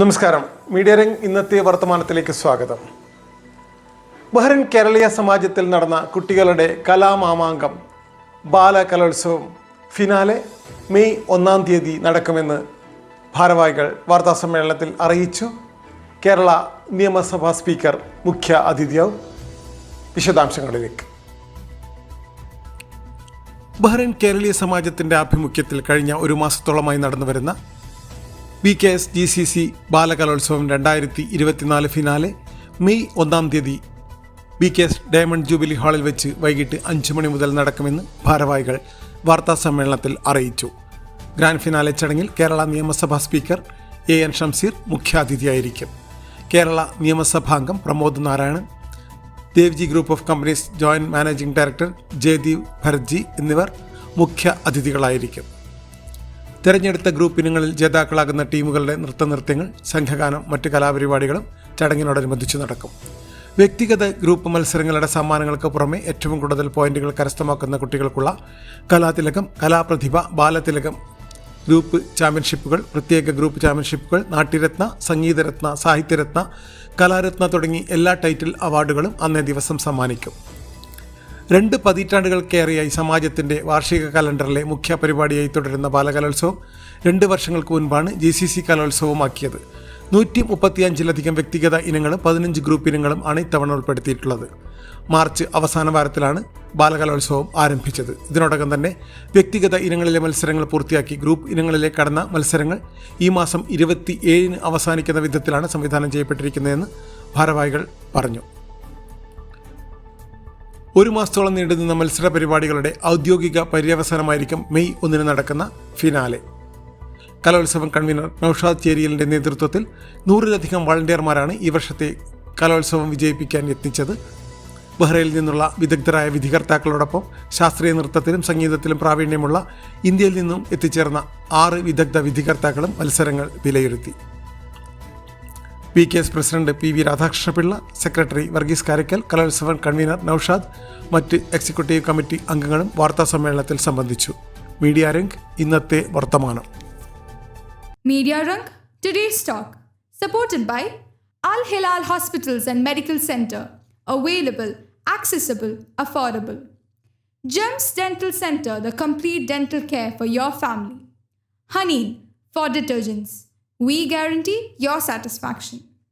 നമസ്കാരം. മീഡിയ രംഗ് ഇന്നത്തെ വർത്തമാനത്തിലേക്ക് സ്വാഗതം. ബഹ്റിൻ കേരളീയ സമാജത്തിൽ നടന്ന കുട്ടികളുടെ കലാമാമാങ്കം ബാലകലോത്സവം ഫിനാലെ മെയ് ഒന്നാം തീയതി നടക്കുമെന്ന് ഭാരവാഹികൾ വാർത്താസമ്മേളനത്തിൽ അറിയിച്ചു. കേരള നിയമസഭാ സ്പീക്കർ മുഖ്യ അതിഥിയാവും വിശദാംശങ്ങളിലേക്ക്. ബഹ്റൈൻ കേരളീയ സമാജത്തിന്റെ ആഭിമുഖ്യത്തിൽ കഴിഞ്ഞ ഒരു മാസത്തോളമായി നടന്നുവരുന്ന B K S G C C ബാലകലോത്സവം രണ്ടായിരത്തി ഇരുപത്തിനാല് ഫിനാലെ മെയ് ഒന്നാം തീയതി B K S diamond jubilee ഹാളിൽ വെച്ച് വൈകിട്ട് അഞ്ച് മണി മുതൽ നടക്കുമെന്ന് ഭാരവാഹികൾ വാർത്താ സമ്മേളനത്തിൽ അറിയിച്ചു. ഗ്രാൻഡ് ഫിനാലെ ചടങ്ങിൽ കേരള നിയമസഭാ സ്പീക്കർ എ എൻ ഷംസീർ മുഖ്യാതിഥിയായിരിക്കും. Kerala നിയമസഭാംഗം Pramod Narayanan Devji group of companies joint managing director Jayadeep Bharatji എന്നിവർ മുഖ്യ അതിഥികളായിരിക്കും തെരഞ്ഞെടുത്ത ഗ്രൂപ്പ് ഇനങ്ങളിൽ ജേതാക്കളാകുന്ന ടീമുകളുടെ നൃത്തനൃത്യങ്ങൾ സംഘഗാനം മറ്റ് കലാപരിപാടികളും ചടങ്ങിനോടനുബന്ധിച്ച് നടക്കും. വ്യക്തിഗത ഗ്രൂപ്പ് മത്സരങ്ങളുടെ സമ്മാനങ്ങൾക്ക് പുറമെ ഏറ്റവും കൂടുതൽ പോയിന്റുകൾ കരസ്ഥമാക്കുന്ന കുട്ടികൾക്കുള്ള കലാതിലകം കലാപ്രതിഭ ബാലതിലകം ഗ്രൂപ്പ് ചാമ്പ്യൻഷിപ്പുകൾ പ്രത്യേക ഗ്രൂപ്പ് ചാമ്പ്യൻഷിപ്പുകൾ നാട്യരത്ന സംഗീതരത്ന സാഹിത്യരത്ന കലാരത്ന തുടങ്ങി എല്ലാ ടൈറ്റിൽ അവാർഡുകളും അന്നേ ദിവസം സമ്മാനിക്കും. രണ്ട് പതിറ്റാണ്ടുകൾക്കേറെയായി സമാജത്തിന്റെ വാർഷിക കലണ്ടറിലെ മുഖ്യ പരിപാടിയായി തുടരുന്ന ബാലകലോത്സവം രണ്ട് വർഷങ്ങൾക്ക് മുൻപാണ് ജി സി സി കലോത്സവമാക്കിയത്. നൂറ്റി മുപ്പത്തിയഞ്ചിലധികം വ്യക്തിഗത ഇനങ്ങളും പതിനഞ്ച് ഗ്രൂപ്പ് ഇനങ്ങളും ആണ് ഇത്തവണ ഉൾപ്പെടുത്തിയിട്ടുള്ളത്. മാർച്ച് അവസാന വാരത്തിലാണ് ബാലകലോത്സവം ആരംഭിച്ചത്. ഇതിനോടകം തന്നെ വ്യക്തിഗത ഇനങ്ങളിലെ മത്സരങ്ങൾ പൂർത്തിയാക്കി ഗ്രൂപ്പ് ഇനങ്ങളിലെ കടന്ന മത്സരങ്ങൾ ഈ മാസം ഇരുപത്തി ഏഴിന് അവസാനിക്കുന്ന വിധത്തിലാണ് സംവിധാനം ചെയ്യപ്പെട്ടിരിക്കുന്നതെന്ന് ഭാരവാഹികൾ പറഞ്ഞു. ഒരു മാസത്തോളം നീണ്ടുനിന്ന മത്സര പരിപാടികളുടെ ഔദ്യോഗിക പര്യവസാനമായിരിക്കും മെയ് ഒന്നിന് നടക്കുന്ന ഫിനാലെ. കലോത്സവം കൺവീനർ നൌഷാദ് ചേരിയലിന്റെ നേതൃത്വത്തിൽ നൂറിലധികം വളണ്ടിയർമാരാണ് ഈ വർഷത്തെ കലോത്സവം വിജയിപ്പിക്കാൻ യത്നിച്ചത്. ബഹ്റയിൽ നിന്നുള്ള വിദഗ്ധരായ വിധികർത്താക്കളോടൊപ്പം ശാസ്ത്രീയ നൃത്തത്തിലും സംഗീതത്തിലും പ്രാവീണ്യമുള്ള ഇന്ത്യയിൽ നിന്നും എത്തിച്ചേർന്ന ആറ് വിദഗ്ധ വിധികർത്താക്കളും മത്സരങ്ങൾ വിലയിരുത്തി. V K S president P V Radhakrishnapillai secretary Varghese Karakkal കലോത്സവൻ convener Noushad മറ്റ് എക്സിക്യൂട്ടീവ് കമ്മിറ്റി അംഗങ്ങളും വാർത്താ സമ്മേളനത്തിൽ സംബന്ധിച്ചു. മീഡിയ റിങ്ക് ഇന്നത്തെ വർത്തമാനം. Media rink today's stock supported by Al Hilal hospitals and medical centre available accessible affordable. Gems dental centre the complete dental care for your family. ഹണീൻ for detergents. We guarantee your satisfaction.